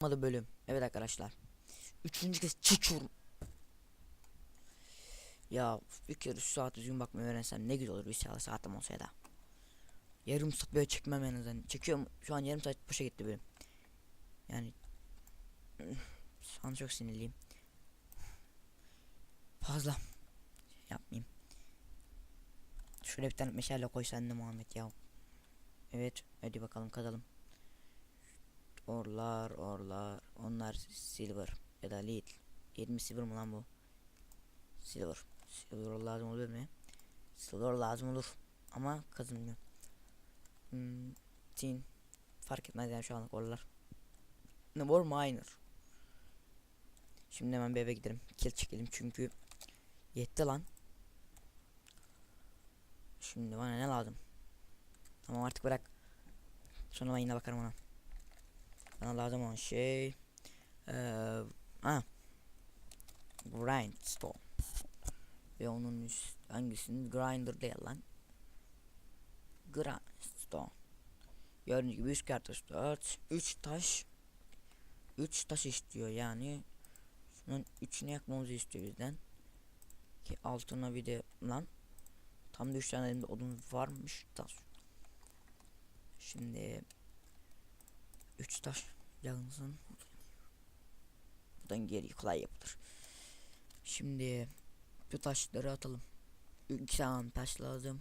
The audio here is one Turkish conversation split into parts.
Olmadı bölüm. Evet arkadaşlar. Üçüncü kez çekiyorum. Ya bir kere şu saat düzgün bakmayı öğrensem ne güzel olur bir saat saatim olsa ya da. Yarım saat böyle çekmem en azından. Çekiyorum şu an yarım saat boşa gitti bölüm. Yani şu an çok sinirliyim. Fazla yapmayayım. Şöyle bir tane meşale koy sen de Muhammed ya. Evet hadi bakalım kazalım. Orlar orlar. Onlar silver ya da lead 20 silver mı lan bu? Silver. Silver lazım olur mu silver lazım olur. Ama kazanmıyor hmm, tin. Fark etmez yani şu anlık orlar. Var? Miner. Şimdi hemen bir eve gidelim. Kill çekelim çünkü yetti lan. Şimdi bana ne lazım? Tamam artık bırak. Sonra yine bakarım ona bana lazım olan şey eee ha grindstone. Ve onun üst hangisinin? Grinder değil lan. Grindstone. Gördüğünüz gibi 3 kartuş 4 3 taş 3 taş istiyor yani. Şunun 3'ünü yakmamızı istiyor bizden. Ki altına bir de lan tam da 3 tane elimde odun varmış taş şimdi 3 taş yansın. Buradan geri kolay yapılır. Şimdi bu taşları atalım. 2 tane taş lazım.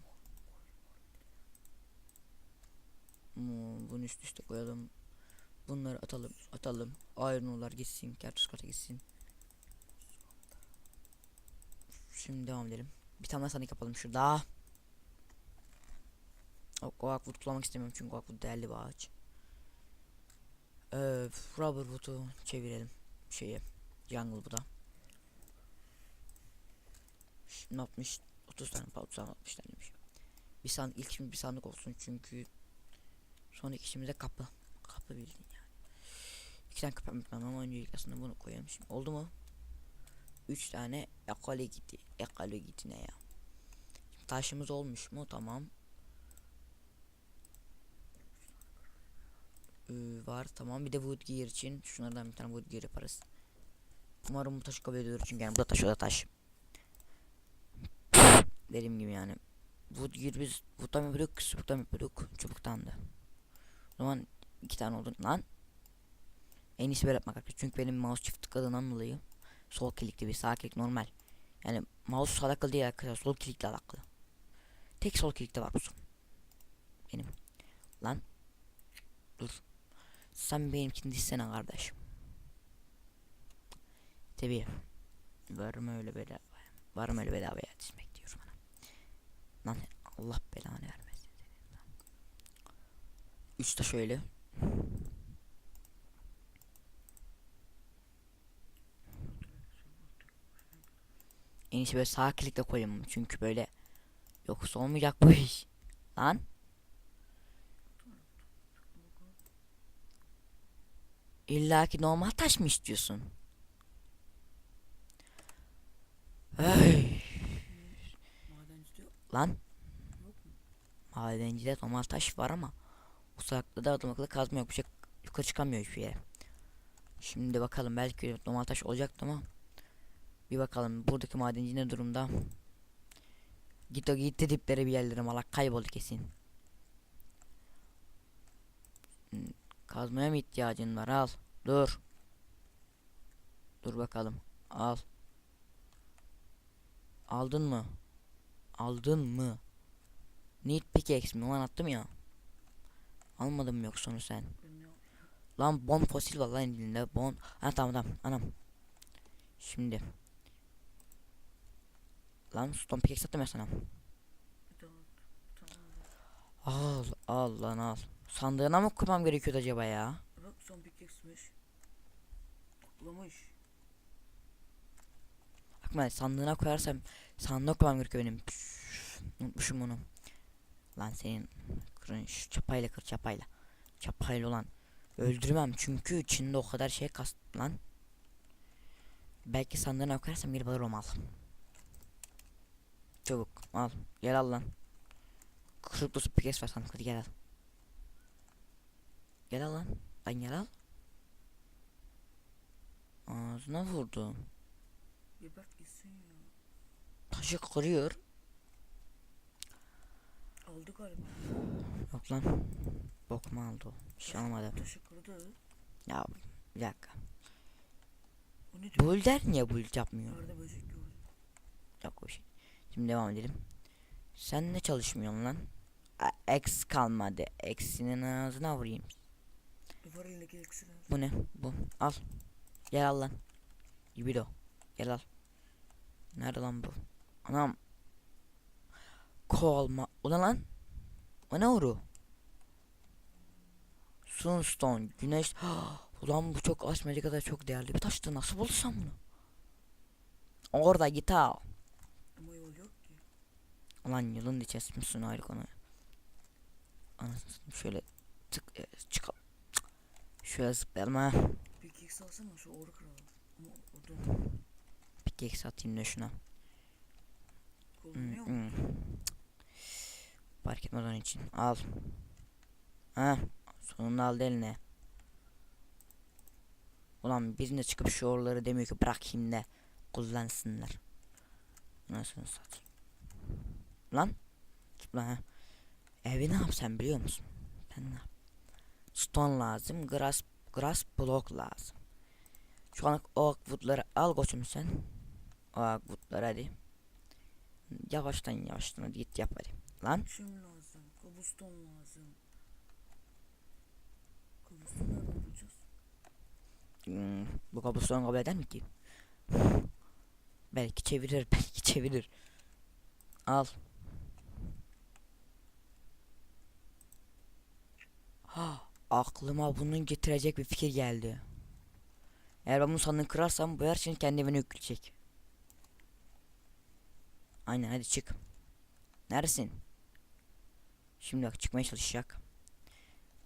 Hmm, bunu üst üste koyalım. Bunları atalım, atalım. Iron'lar gitsin, kertus kata gitsin. Şimdi devam edelim. Bir tane daha sandık yapalım şurada. O, o kullanmak istemiyorum çünkü o değerli bir ağaç. Ee, Rubberwood'u çevirelim şeye jungle bu da. Şimdi 60 30 tane pardon 60 taneymiş. Bir sandık ilk bir sandık olsun çünkü sonraki işimize kapı. Kapı bildin yani. İki tane kapı yapmam ama öncelikle aslında bunu koyalım şimdi. Oldu mu? 3 tane ekole gitti. Ekole gitti ne ya? Şimdi taşımız olmuş mu? Tamam. Ee, var tamam bir de wood gear için şunlardan bir tane wood gear yaparız. Umarım bu taşı kabul ediyor çünkü yani bu da taş o da taş. Dediğim gibi yani. Wood gear biz wood'dan yapıyorduk, çubuktan yapıyorduk, çubuktan da. O zaman iki tane oldu lan. En iyisi böyle yapmak arkadaşlar. Çünkü benim mouse çift tıkladığından dolayı sol klikli bir sağ klik normal. Yani mouse alakalı değil arkadaşlar sol klikle alakalı. Tek sol klikte var bu. Benim. Lan. Dur. Sen benimkini dizsene kardeşim. Tabii. Var mı öyle bedava? Var mı öyle bedavaya dizmek diyorum bana. Lan Allah belanı vermesin. Üç de şöyle. En iyisi böyle sağ klikle koyayım çünkü böyle yoksa olmayacak bu iş. Lan. İlla ki normal taş mı istiyorsun? Hey. Lan. Madencide normal taş var ama uzakta da adam akıllı kazma yok bir şey yukarı çıkamıyor hiçbir yere. Şimdi bakalım belki normal taş olacaktı ama bir bakalım buradaki madenci ne durumda? Git o gitti diplere bir yerlere malak kayboldu kesin. Kazmaya mı ihtiyacın var al. Dur. Dur bakalım. Al. Aldın mı? Aldın mı? Need pickaxe mi? Ulan attım ya. Almadın mı yoksa onu sen? Lan bon fosil var lan elinde. Bon. Ha tamam tamam. Anam. Şimdi. Lan stone pickaxe attım ya sana. Al al lan al. Sandığına mı koymam gerekiyordu acaba ya? Bak son pickaxe'miş. Toplamış. Ben sandığına koyarsam sandığa koymam gerekiyor benim. Püf, unutmuşum onu. Lan senin kırın şu çapayla kır çapayla. Çapayla olan. Öldürmem çünkü içinde o kadar şey kast lan. Belki sandığına koyarsam bir alır al. Çabuk al. Gel al lan. Kırık dostu piyes var sandık hadi gel al. Gel al lan. Lan gel al. ağzına vurdum. Gebert gitsin ya. Taşı kırıyor. Aldı galiba. Yok lan. Bokma aldı o. Bir şey almadı. Taşı kırdı. Ya bir dakika. O ne diyor? Bull der niye bull yapmıyor? Nerede böcek gördüm. Yok o şey. Şimdi devam edelim. Sen ne çalışmıyorsun lan? X kalmadı. X'inin ağzına vurayım. Var elindeki eksiden. Bu ne? Bu. Al. Gel al lan. Libido. Gel al. Nerede lan bu? Anam. Kolma. Ulan lan. O ne oru? Sunstone. Güneş. Ulan bu çok açmayacak kadar çok değerli bir taştı. Nasıl bulsam bunu? Orada git al. Ama yol yok ki. Ulan yılın içerisinde ayrı konu. Anasını şöyle tık e, çıkalım. Şöyle zıplayalım ha. Pickaxe alsana şu oru kıralım. Ama orada Pickaxe atayım da şuna. Hmm, kullanıyor hmm. Fark etmez onun için. Al. Ha. Sonunda aldı eline. Ulan birine çıkıp şu oraları demiyor ki bırakayım da kullansınlar. Nasıl satayım. Lan. Zıpla ha. Evi ne yapsam biliyor musun? Ben ne yap? Stone lazım. Grass, grass block lazım. Şu an oak woodları al koçum sen. Oak woodları hadi. Yavaştan yavaştan hadi git yap hadi. Lan. Lazım. Cobblestone lazım. Cobblestone bulacağız? Hmm, bu kabuston kabul eder mi ki? belki çevirir, belki çevirir. Al. Ha, aklıma bunun getirecek bir fikir geldi. Eğer ben bunu sandığını kırarsam bu her şeyin kendi evine yükleyecek. Aynen hadi çık. Neredesin? Şimdi bak çıkmaya çalışacak.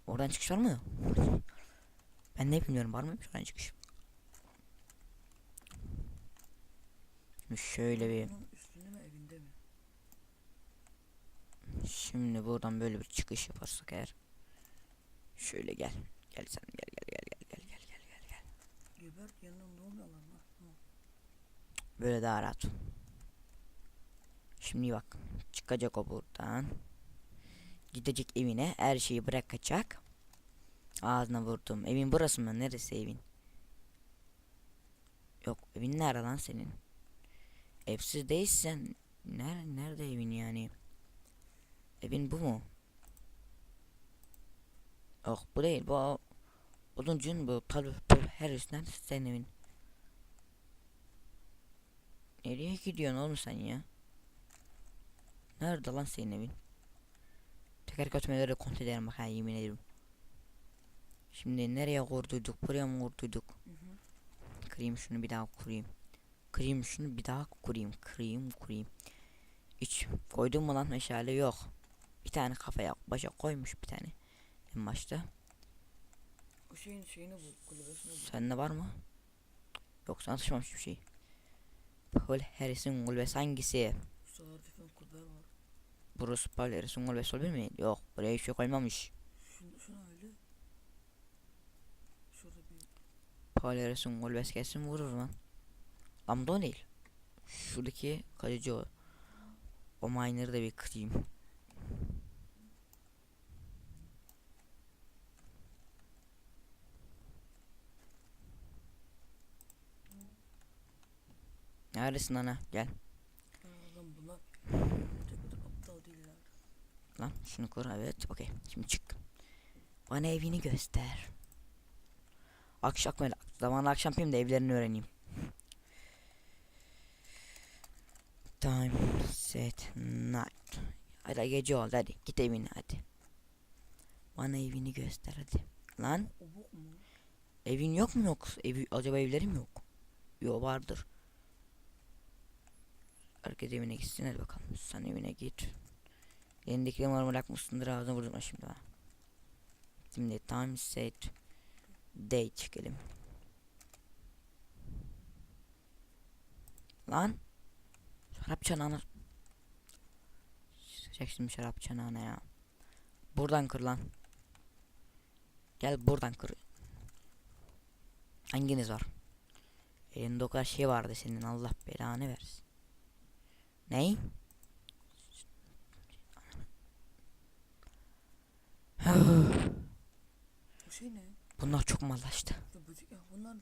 Oradan çıkış var mı? Ben ne bilmiyorum var mı şuradan çıkış? Şimdi şöyle bir şimdi buradan böyle bir çıkış yaparsak eğer şöyle gel. Gel sen gel gel gel gel gel gel gel gel gel. Gebert yanından ne oluyor lan? Böyle daha rahat şimdi bak çıkacak o buradan. Gidecek evine her şeyi bırakacak. Ağzına vurdum evin burası mı? Neresi evin? Yok evin nerede lan senin? Evsiz değilsen nerede nerede evin yani? Evin bu mu yok bu değil bu oduncun bu pal pal her üstünden senin nereye gidiyorsun oğlum sen ya nerede lan senin evin teker götürmeleri kontrol ederim bak ha yemin ederim Şimdi nereye kurduyduk? Buraya mı kurduyduk? Kırayım şunu bir daha kurayım. Kırayım şunu bir daha kurayım. Kırayım kurayım. Hiç koydum mu lan meşale yok. Bir tane kafaya başa koymuş bir tane. En başta. O şeyin şeyini bul. Kulübesini bul. Sende var mı? Yoksa atışmamış bir şey. Paul Harris'in kulübesi hangisi? Sağ hafiften kulübe var. Burası Paul Harris'in kulübesi olabilir mi? Yok buraya hiç şey koymamış. Şunu, şunu öyle. Şurada bir Paul Harris'in kulübesi kesin vurur lan. Bu da o değil. Şuradaki kalıcı o. O miner'ı da bir kırayım. Neredesin ana? Gel. bunlar aptal değiller. Lan şunu kur evet. Okey. Şimdi çık. Bana evini göster. Akşam böyle zamanla akşam yapayım da evlerini öğreneyim. Time set night. Hadi gece oldu hadi git evine hadi. Bana evini göster hadi. Lan evin yok mu yok? Evi, acaba evlerim yok? Yok vardır. Herkes evine gitsin hadi bakalım. Sen evine git. Elindekileri marmarak mısındır ağzına vurdurma şimdi bana. Şimdi time set day çekelim. Lan. Şarap çanağına. Sıcak şimdi şarap çanağına ya. Buradan kır lan. Gel buradan kır. Hanginiz var? Elinde o kadar şey vardı senin Allah belanı versin. Ney? Bu şey ne? Bunlar çok mallaştı. Ya böcek ya bunlar ne?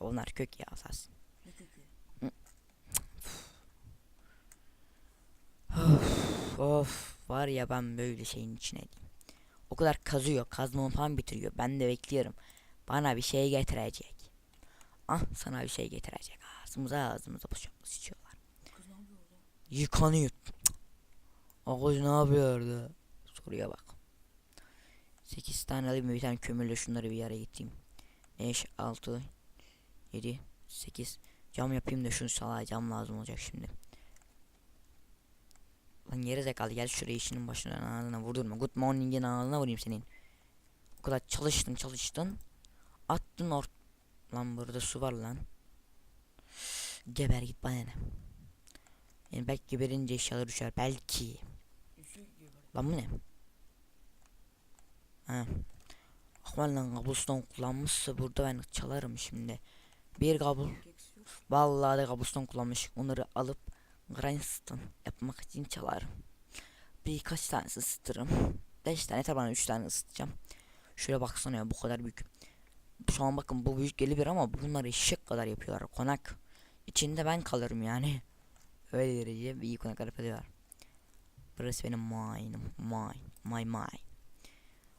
Onlar kök ya asas. Ne kökü? Of, of var ya ben böyle şeyin içine diyeyim. O kadar kazıyor kazmamı falan bitiriyor. Ben de bekliyorum. Bana bir şey getirecek. Ah sana bir şey getirecek. Ağzımıza ağzımıza boşaltma sıçıyorlar. Kız ne yapıyor orada? Yıkanıyor. Ağız ne yapıyordu? Soruya bak. 8 tane alayım bir tane kömürle şunları bir araya getireyim. 5, 6, 7, 8. Cam yapayım da şunu salağa cam lazım olacak şimdi. Lan geri zekalı gel şuraya işinin başına ağzına vurdurma. Good morning'in ağzına vurayım senin. O kadar çalıştın çalıştın. Attın ort... Lan burada su var lan. Geber git bana ne. Yani belki geberince eşyalar düşer. Belki. Lan bu ne? Ha. Lan kabuston kullanmışsa burada ben çalarım şimdi. Bir kabul. Vallahi de kabuston kullanmış. Onları alıp grindstone yapmak için çalarım. Birkaç tane ısıtırım. 5 tane tabi 3 tane ısıtacağım. Şöyle baksana ya bu kadar büyük. Şu an bakın bu büyük gelebilir ama bunlar eşek kadar yapıyorlar. Konak. İçinde ben kalırım yani. Öyle derece iyi konaklar yapıyorlar. Burası benim mine'ım. Mine. My mine.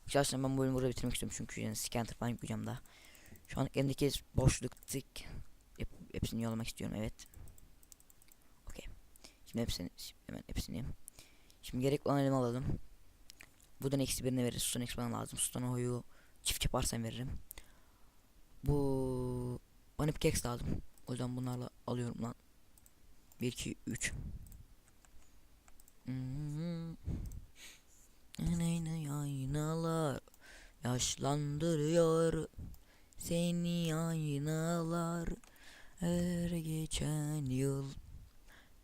Şahsen ben bu bölümü burada bitirmek istiyorum çünkü yani scanner falan yükleyeceğim daha. Şu an elimdeki boşluk tık. Hep, hepsini yollamak istiyorum evet. Okey. Şimdi hepsini hemen hepsini. Şimdi gerek olan elime alalım. Buradan eksi birine veririz. Sustan eksi bana lazım. Sustan oyu çift yaparsan veririm. Bu bana keks lazım. O yüzden bunlarla alıyorum lan. 1 2 3. Aynı aynalar yaşlandırıyor seni aynalar her geçen yıl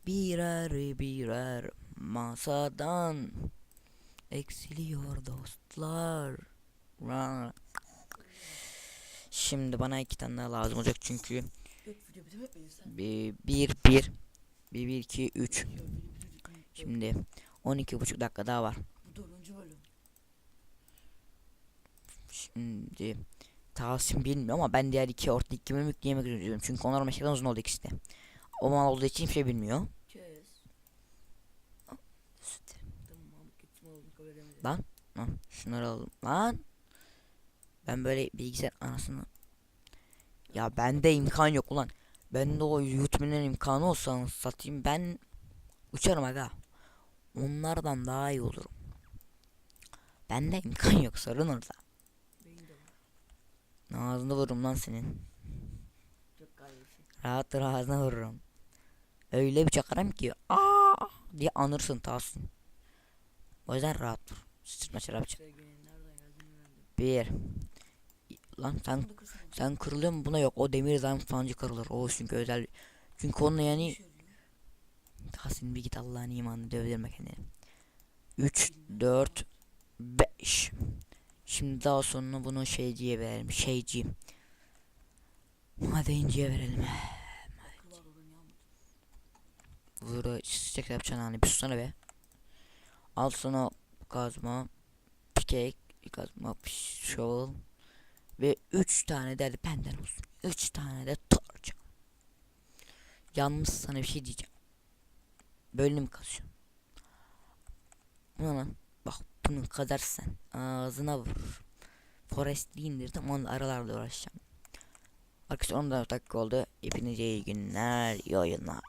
birer birer masadan eksiliyor dostlar. Şimdi bana iki tane daha lazım olacak çünkü bir bir bir bir bir iki üç Ya video bitirdik mi? şimdi 12 buçuk dakika daha var. Şimdi Tahsin bilmiyor ama ben diğer iki orta iki bölüm yükleyemek üzereyim. Çünkü onlar meşgulden uzun oldu ikisi de. O mal olduğu için hiçbir şey bilmiyor. Lan. Lan şunları alalım. Lan. Ben böyle bilgisayar anasını. Ya bende imkan yok ulan. Bende o YouTube'un imkanı olsa satayım ben uçarım aga. Onlardan daha iyi olurum. Bende imkan yok sorun orada. De. Ağzını vururum lan senin. Rahat rahat ağzına vururum. Öyle bir çakarım ki aa diye anırsın Tahsin. O yüzden rahat dur. Sıçratma şarapçı. Bir. Lan sen sen kırılıyor mu? Buna yok. O demir zam fancı kırılır. O çünkü özel. Çünkü onunla yani. Tahsin bir git Allah'ın imanını dövdürme kendini. 3 4 5 Şimdi daha sonra bunu şeyciye verelim. Şeyci. Madenciye verelim. Vuru çiçek yapacaksın hani bir susana be. Al sana kazma, pikek, kazma, shovel ve 3 tane de benden olsun. 3 tane de torç. Yalnız sana bir şey diyeceğim. Böyle mi kazıyorsun? Ulan bak bunu kazarsan ağzına vurur. Forest'i indirdim onunla aralarla uğraşacağım. Arkadaşlar 14 dakika oldu. Hepinize iyi günler, iyi oyunlar.